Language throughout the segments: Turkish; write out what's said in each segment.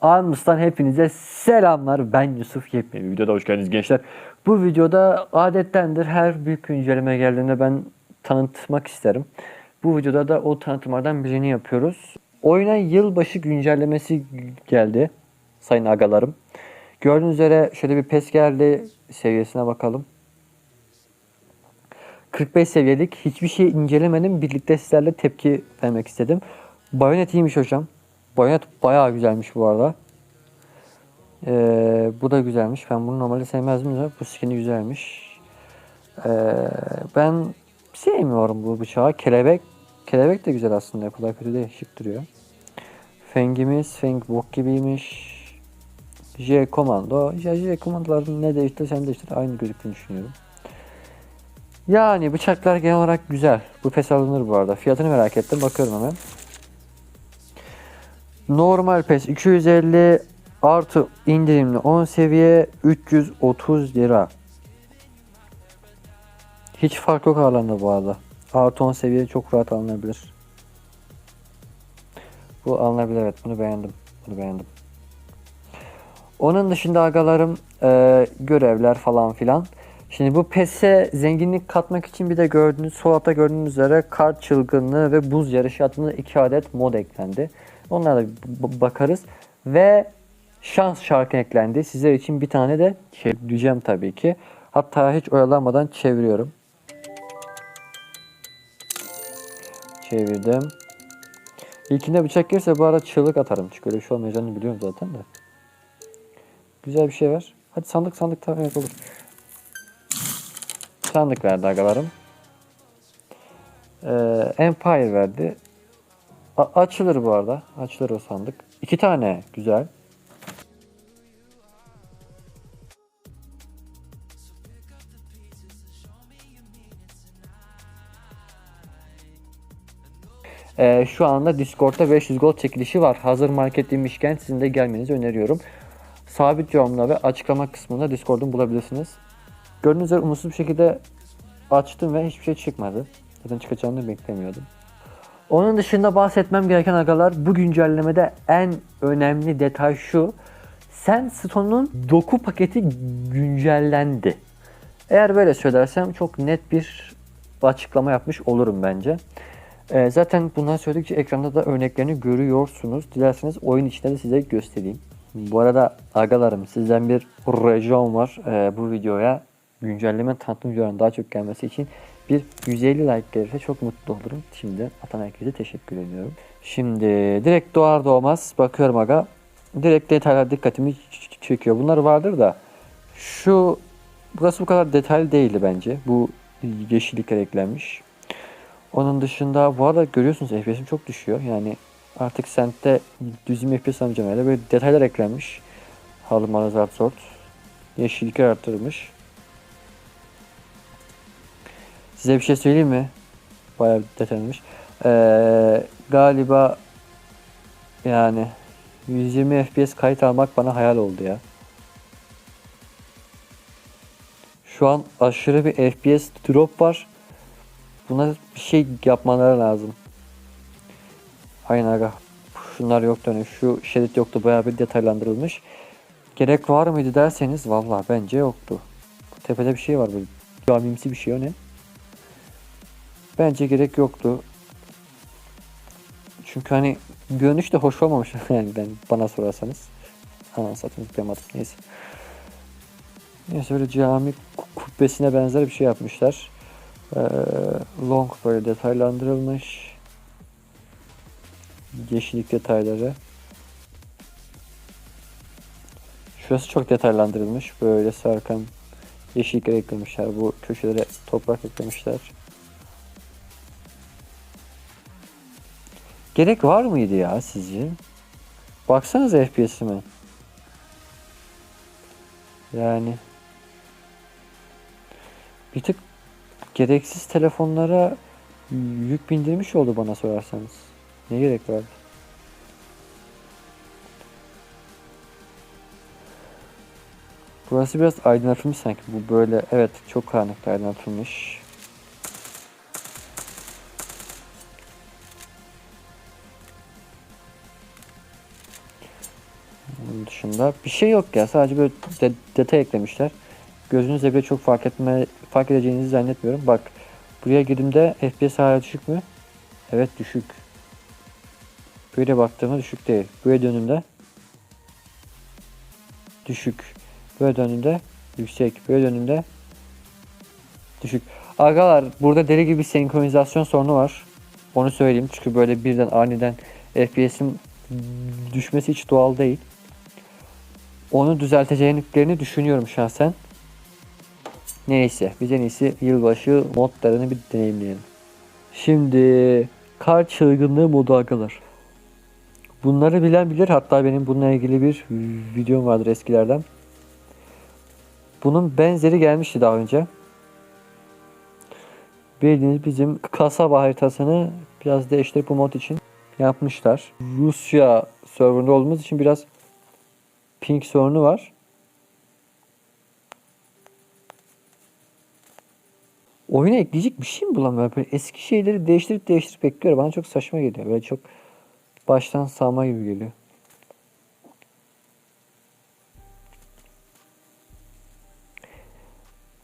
Armus'tan hepinize selamlar. Ben Yusuf. Yepyeni videoda hoş geldiniz gençler. Bu videoda adettendir her büyük güncelleme geldiğinde ben tanıtmak isterim. Bu videoda da o tanıtımlardan birini yapıyoruz. Oyuna yılbaşı güncellemesi geldi sayın agalarım. Gördüğünüz üzere şöyle bir pes geldi seviyesine bakalım. 45 seviyelik hiçbir şey incelemedim. Birlikte sizlerle tepki vermek istedim. Bayonet iyiymiş hocam. Bayonet bayağı güzelmiş bu arada. Ee, bu da güzelmiş. Ben bunu normalde sevmezdim de bu skin'i güzelmiş. Ee, ben sevmiyorum bu bıçağı. Kelebek kelebek de güzel aslında. O kadar kötü değil. Şık duruyor. Fengimiz Feng bok gibiymiş. J komando. Ya J komandoların ne değiştirsem değiştir aynı gözüktüğünü düşünüyorum. Yani bıçaklar genel olarak güzel. Bu pes alınır bu arada. Fiyatını merak ettim. Bakıyorum hemen. Normal pes 250 artı indirimli 10 seviye 330 lira. Hiç fark yok aralarında bu arada. Artı 10 seviye çok rahat alınabilir. Bu alınabilir evet bunu beğendim. Bunu beğendim. Onun dışında agalarım e, görevler falan filan. Şimdi bu PES'e zenginlik katmak için bir de gördüğünüz sol gördüğünüz üzere kart çılgınlığı ve buz yarışı adında iki adet mod eklendi. Onlara da bakarız. Ve şans şarkı eklendi. Sizler için bir tane de çevireceğim tabii ki. Hatta hiç oyalanmadan çeviriyorum. Çevirdim. İlkinde bıçak gelirse bu arada çığlık atarım. Çünkü öyle bir şey olmayacağını biliyorum zaten de. Güzel bir şey var. Hadi sandık sandık tamam evet olur. Sandık verdi agalarım. Ee, Empire verdi. Açılır bu arada. Açılır o sandık. İki tane. Güzel. Ee, şu anda Discord'da 500 gold çekilişi var. Hazır market demişken sizin de gelmenizi öneriyorum. Sabit yorumla ve açıklama kısmında Discord'un bulabilirsiniz. Gördüğünüz üzere umutsuz bir şekilde açtım ve hiçbir şey çıkmadı. Zaten çıkacağını beklemiyordum. Onun dışında bahsetmem gereken agalar bu güncellemede en önemli detay şu. Sandstone'un doku paketi güncellendi. Eğer böyle söylersem çok net bir açıklama yapmış olurum bence. Ee, zaten bundan söyledikçe ekranda da örneklerini görüyorsunuz. Dilerseniz oyun içinde de size göstereyim. Bu arada agalarım sizden bir rejim var ee, bu videoya güncelleme tanıtım videolarının daha çok gelmesi için bir 150 like gelirse çok mutlu olurum. Şimdi atan herkese teşekkür ediyorum. Şimdi direkt doğar doğmaz bakıyorum aga. Direkt detaylar dikkatimi çekiyor. Bunlar vardır da şu burası bu kadar detaylı değildi bence. Bu yeşillikler eklenmiş. Onun dışında bu arada görüyorsunuz FPS'im çok düşüyor. Yani artık Sent'te 120 FPS herhalde. Böyle detaylar eklenmiş. Halı Marazart Sort. Yeşillikler arttırılmış. Size bir şey söyleyeyim mi? Bayağı detaylanmış. Ee, galiba yani 120 FPS kayıt almak bana hayal oldu ya. Şu an aşırı bir FPS drop var. Buna bir şey yapmaları lazım. Aynen aga. Şunlar yoktu hani şu şerit yoktu bayağı bir detaylandırılmış. Gerek var mıydı derseniz vallahi bence yoktu. Tepede bir şey var böyle camimsi bir şey o ne? Bence gerek yoktu. Çünkü hani görünüş de hoş olmamış yani ben bana sorarsanız. Aman satın zıplayamadım neyse. Neyse böyle cami ku- kubbesine benzer bir şey yapmışlar. Ee, long böyle detaylandırılmış. Yeşillik detayları. Şurası çok detaylandırılmış. Böyle sarkan yeşillikler eklemişler. Bu köşelere toprak eklemişler. Gerek var mıydı ya sizce? Baksanıza FPS'ime. Yani bir tık gereksiz telefonlara yük bindirmiş oldu bana sorarsanız. Ne gerek var? Burası biraz aydınlatılmış sanki. Bu böyle evet çok karanlık aydınlatılmış. Bunun dışında bir şey yok ya. Sadece böyle de- detay eklemişler. Gözünüzle bile çok fark etme fark edeceğinizi zannetmiyorum. Bak buraya girdiğimde FPS hala düşük mü? Evet düşük. Böyle baktığımda düşük değil. Buraya döndüğümde düşük. Böyle döndüğümde yüksek. Böyle döndüğümde düşük. Agalar burada deli gibi senkronizasyon sorunu var. Onu söyleyeyim çünkü böyle birden aniden FPS'in düşmesi hiç doğal değil. Onu düzelteceklerini düşünüyorum şahsen. Neyse biz en iyisi yılbaşı modlarını bir deneyimleyelim. Şimdi kar çılgınlığı modu agalar. Bunları bilen bilir. Hatta benim bununla ilgili bir videom vardır eskilerden. Bunun benzeri gelmişti daha önce. Bildiğiniz bizim kasaba haritasını biraz değiştirip bu mod için yapmışlar. Rusya serverında olduğumuz için biraz ping sorunu var. Oyuna ekleyecek bir şey mi bulamıyorum? Böyle eski şeyleri değiştirip değiştirip bekliyor. Bana çok saçma geliyor. Böyle çok baştan sağma gibi geliyor.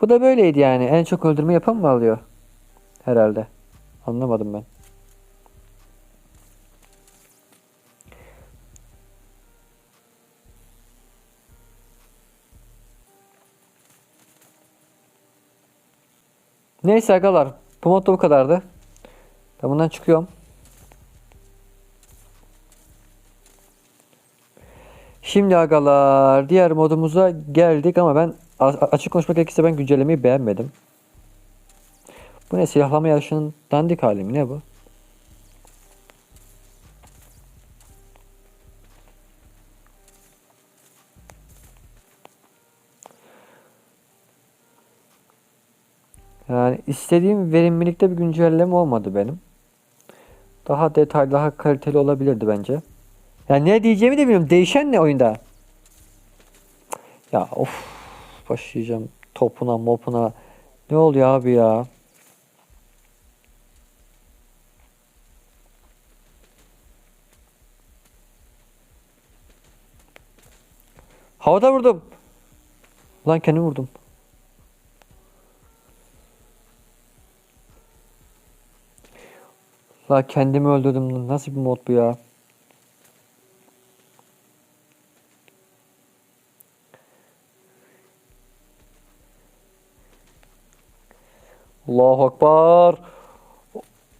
Bu da böyleydi yani. En çok öldürme yapan mı alıyor? Herhalde. Anlamadım ben. Neyse agalar. Bu mod da bu kadardı. Ben bundan çıkıyorum. Şimdi agalar diğer modumuza geldik ama ben açık konuşmak gerekirse ben güncellemeyi beğenmedim. Bu ne silahlama yarışının dandik hali mi ne bu? İstediğim verimlilikte bir güncelleme olmadı benim. Daha detaylı, daha kaliteli olabilirdi bence. Ya ne diyeceğimi de bilmiyorum. Değişen ne oyunda? Ya of başlayacağım topuna mopuna. Ne oluyor abi ya? Havada vurdum. Lan kendimi vurdum. La kendimi öldürdüm. Nasıl bir mod bu ya? Allahu Akbar.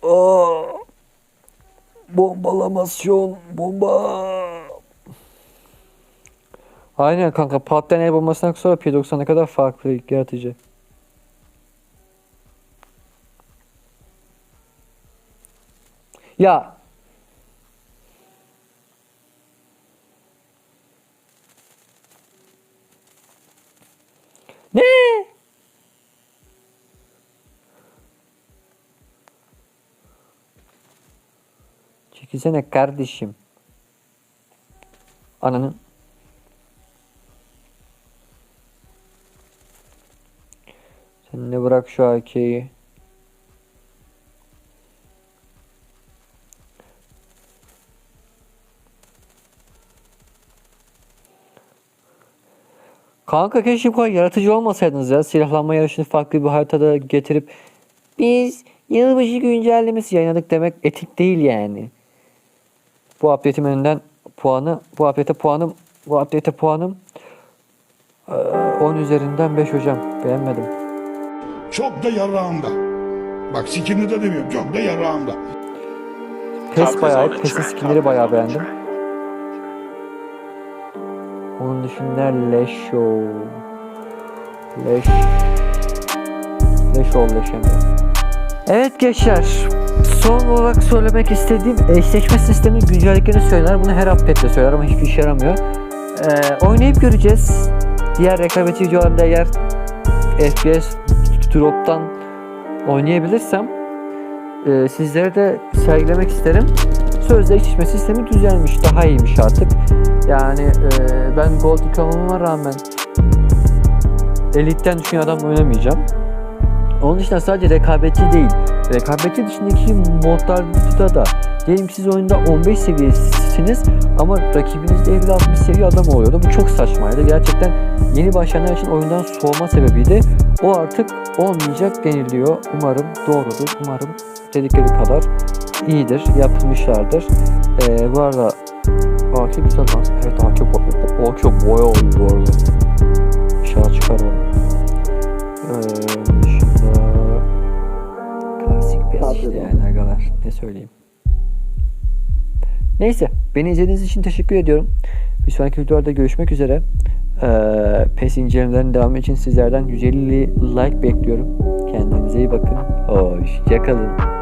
Aa! Bombalamasyon. Bomba. Aynen kanka patlayan el bombasından sonra P90 ne kadar farklı yaratıcı. Ya Ne? Çekilsene kardeşim. Ananın. Sen de bırak şu AK'yi. Kanka keşke bu kadar yaratıcı olmasaydınız ya. Silahlanma yarışını farklı bir haritada getirip biz yılbaşı güncellemesi yayınladık demek etik değil yani. Bu update'im önünden puanı, bu update'e puanım, bu update'e puanım eee, 10 üzerinden 5 hocam. Beğenmedim. Çok da yarağımda. Bak sikimli de demiyorum. Çok da yarağımda. PES bayağı, PES'in skinleri bayağı beğendim. Onun dışında leş o. Leş. Leş ol leş hem de. Evet gençler. Son olarak söylemek istediğim eşleşme sisteminin güncelliklerini söyler. Bunu her update'de söyler ama hiçbir işe yaramıyor. Ee, oynayıp göreceğiz. Diğer rekabetçi videolarda eğer FPS drop'tan oynayabilirsem e, sizlere de sergilemek isterim. Sözde eşleşme sistemi düzelmiş. Daha iyiymiş artık. Yani e, ben Gold 2 olmama rağmen Elite'den düşen adam oynamayacağım. Onun dışında sadece rekabetçi değil. Rekabetçi dışındaki modlarda da Diyelim siz oyunda 15 seviyesiniz ama rakibiniz de 50-60 seviye adam oluyordu. Bu çok saçmaydı. Gerçekten yeni başlayanlar için oyundan soğuma sebebiydi. O artık olmayacak deniliyor. Umarım doğrudur. Umarım dedikleri kadar iyidir. Yapılmışlardır. Ee, bu arada AK güzel lan. Evet AK, bo- AK boya oldu bu arada. İnşallah çıkar o. Ee, dışında klasik bir işte yani arkadaşlar. Ne söyleyeyim. Neyse. Beni izlediğiniz için teşekkür ediyorum. Bir sonraki videolarda görüşmek üzere. Ee, PES incelemelerinin devamı için sizlerden 150 like bekliyorum. Kendinize iyi bakın. Hoşçakalın.